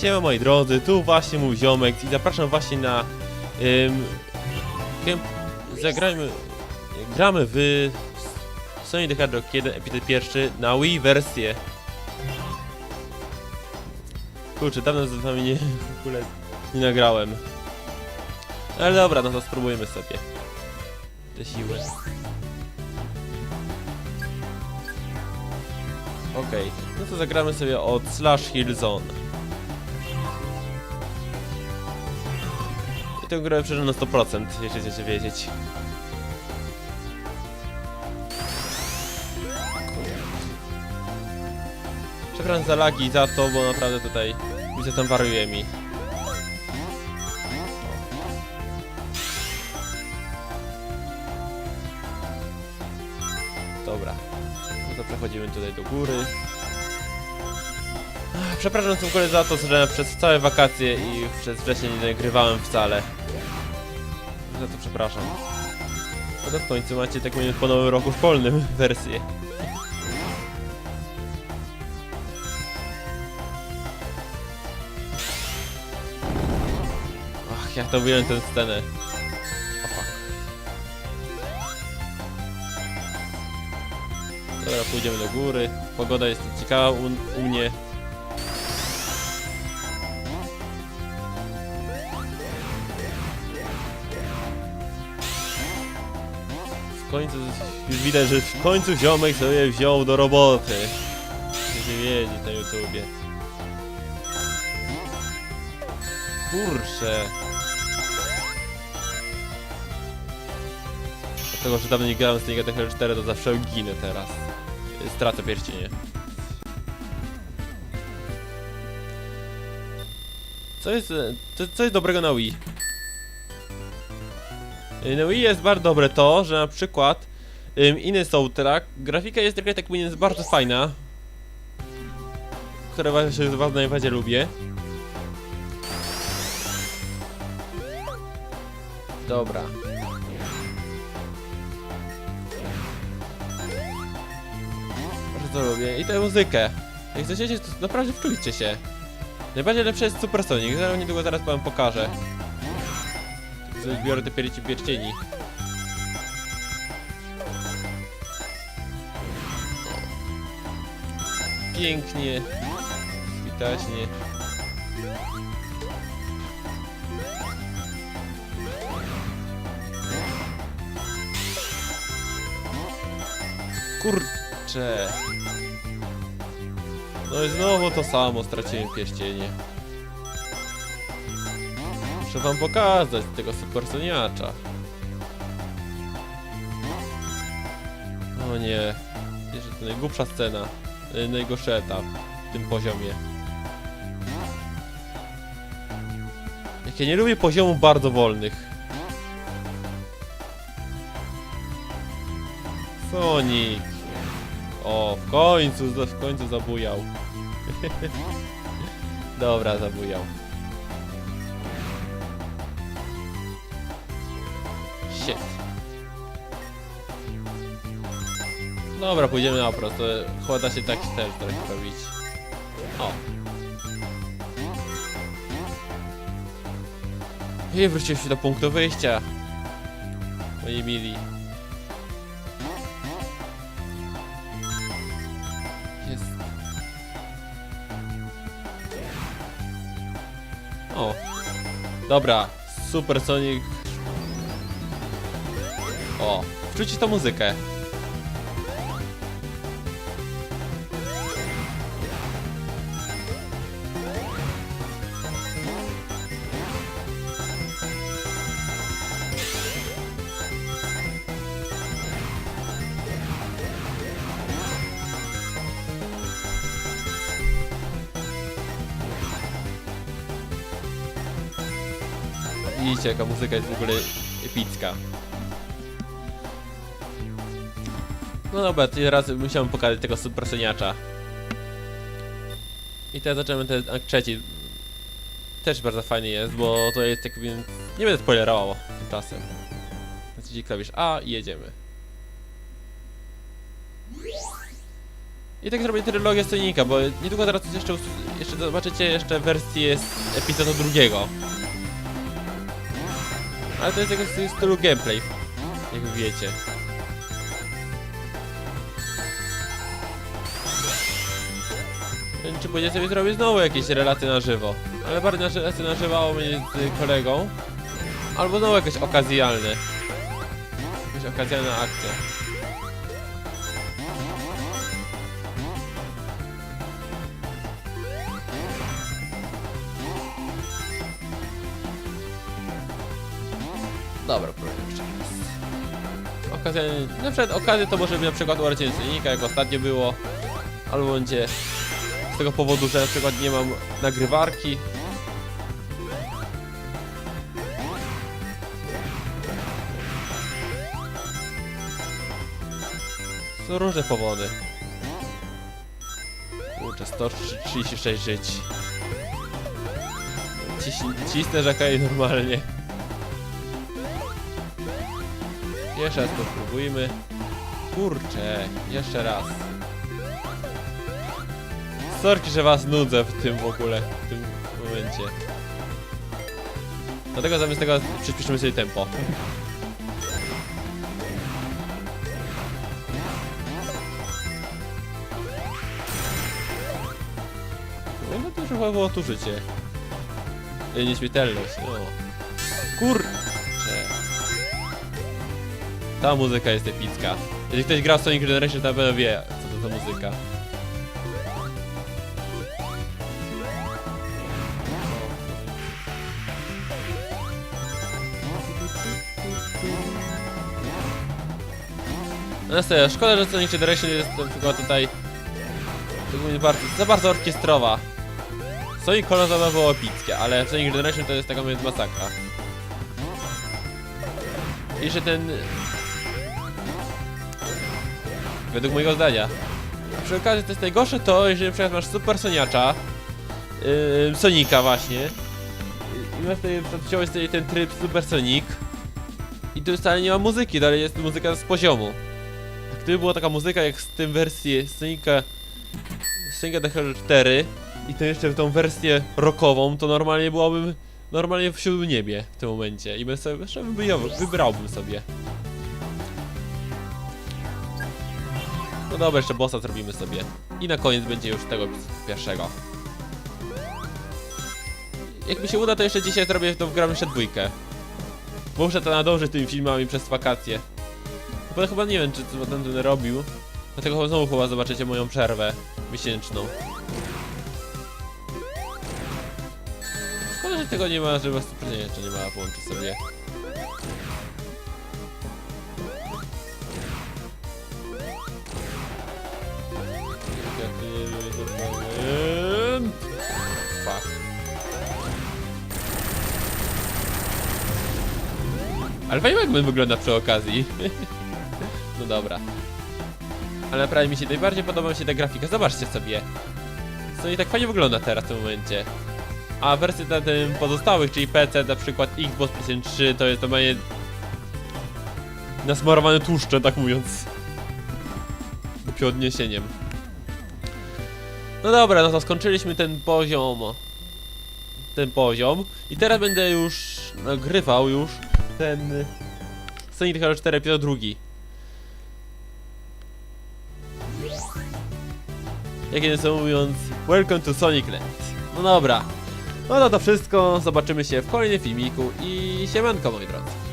Siema moi drodzy, tu właśnie mój ziomek i zapraszam właśnie na ym, game, zagrajmy, gramy w Sonic the Hedgehog 1 epizod 1 na Wii wersję. Kurczę, dawno z wami nie, w ogóle nie nagrałem. Ale dobra, no to spróbujmy sobie te siły. Okej, no to zagramy sobie od Slash Hill Zone. Tę grę przeżyłem na 100%, jeśli chcecie wiedzieć. Przepraszam za lagi za to, bo naprawdę tutaj widzę tam wariuje mi. Dobra. No to przechodzimy tutaj do góry. Przepraszam w ogóle za to, że przez całe wakacje i przez wcześniej nie nagrywałem wcale. Za to przepraszam. No to w końcu macie tak powiem po nowym roku szkolnym wersję. Ach, jak to wyjąłem tę scenę. Dobra, pójdziemy do góry. Pogoda jest ciekawa u, u mnie. W końcu, już widać, że w końcu ziomek sobie wziął do roboty. Chcecie wiedzieć na YouTubie. Kurczę. Dlatego, że dawno nie grałem z the Hedgehog 4, to zawsze ginę teraz. Stracę pierścienie. Co jest, e, co, co jest dobrego na Wii? E, Na Wii jest bardzo dobre to, że na przykład um, inny soundtrack, grafika jest trochę tak jest bardzo fajna. Które właśnie z was najbardziej lubię. Dobra. Bardzo lubię. I tę muzykę. Jak chcecie, to naprawdę wczujcie się. Najbardziej lepsze jest Super Sonic, zaraz niedługo zaraz wam pokażę. Zbiorę te pierci pierścieni. Pięknie. Switaśnie. Kurczę. No i znowu to samo, straciłem pierścienie. Muszę wam pokazać tego supersoniacza. O nie. Jeszcze to najgłupsza scena. y, Najgorszy etap w tym poziomie. Jak ja nie lubię poziomów bardzo wolnych. Sonic. O, w końcu, w końcu zabujał. Dobra, zabujał. Dobra, pójdziemy na prosto. Chyba da się tak też trochę robić. O. I wróciliśmy do punktu wyjścia. Moi mili. Jest. O. Dobra, Super Sonic. O, wrzucić tą muzykę. Widzicie jaka muzyka jest w ogóle epicka. No dobra, teraz musiałem pokazać tego supersoniacza. I teraz zaczynamy ten akt trzeci. Też bardzo fajny jest, bo to jest tak więc... Nie będę spoilerował tymczasem. Naciśnij klawisz A i jedziemy. I tak zrobię trylogię Sonika, bo niedługo teraz jeszcze, us- jeszcze zobaczycie jeszcze wersję z epizodu drugiego. Ale to jest jakoś w stylu gameplay, jak wiecie. Czy pójdę sobie zrobić znowu jakieś relacje na żywo. Ale bardziej relacje na żywo mnie z kolegą. Albo znowu jakieś okazjalne. Jakaś okazjalna akcja. Dobra, próbuję jeszcze raz. Okazja, na przykład okazję to może być na przykład urodziny jak ostatnio było. Albo będzie tego powodu, że na przykład nie mam nagrywarki. Są różne powody. Kurczę, 136 żyć. Ciś- Cisnę żakaj normalnie. Jeszcze raz to spróbujmy. Kurczę, jeszcze raz. Sorki, że was nudzę w tym w ogóle, w tym momencie. Dlatego zamiast tego przyspieszymy sobie tempo. No no to już chyba było tu życie. E, Nieśmiertelność, no. Kurczę. Ta muzyka jest epicka. Jeżeli ktoś gra w Sonic Generation, to na pewno wie, co to za muzyka. No serio, szkoda, że Sonic Generation jest na przykład tutaj bardzo, za bardzo orkiestrowa. Sonic Color było epickie, ale Sonic Generation to jest taka mówiąc masakra. I że ten... Według mojego zdania. Przy okazji to jest najgorsze to, jeżeli na przykład masz super Soniacza, yy, Sonika właśnie, i masz tutaj, wziąłeś sobie ten tryb Super Sonic, i tu wcale nie ma muzyki, dalej jest muzyka z poziomu. Gdyby była taka muzyka jak z tym wersji Sonika Sonika the Hedgehog 4 i to jeszcze w tą wersję rockową, to normalnie byłabym normalnie w siódmym niebie w tym momencie i bym sobie, jeszcze wybrałbym sobie. No dobra, jeszcze bossa zrobimy sobie. I na koniec będzie już tego pierwszego. Jak mi się uda, to jeszcze dzisiaj zrobię to wgram jeszcze dwójkę. Muszę to nadążyć tymi filmami przez wakacje. Bo chyba nie wiem, czy co będę robił. Dlatego znowu chyba zobaczycie moją przerwę miesięczną. Szkoda, że tego nie ma, że was nie, jeszcze nie ma, włączyć sobie. Ale fajnie jak wygląda przy okazji. dobra. Ale naprawdę mi się najbardziej podoba mi się ta grafika. Zobaczcie sobie. Co nie tak fajnie wygląda teraz w tym momencie. A wersje na tym pozostałych, czyli PC, na przykład Xbox PlayStation 3, to jest normalnie nasmarowane tłuszczem, tak mówiąc. Głupio odniesieniem. No dobra, no to skończyliśmy ten poziom. Ten poziom. I teraz będę już nagrywał już ten Sonic Hedgehog 4 epizod drugi. Jak jeden co mówiąc, welcome to Sonic Land. No dobra. No to to wszystko, zobaczymy się w kolejnym filmiku i siemanko moi drodzy.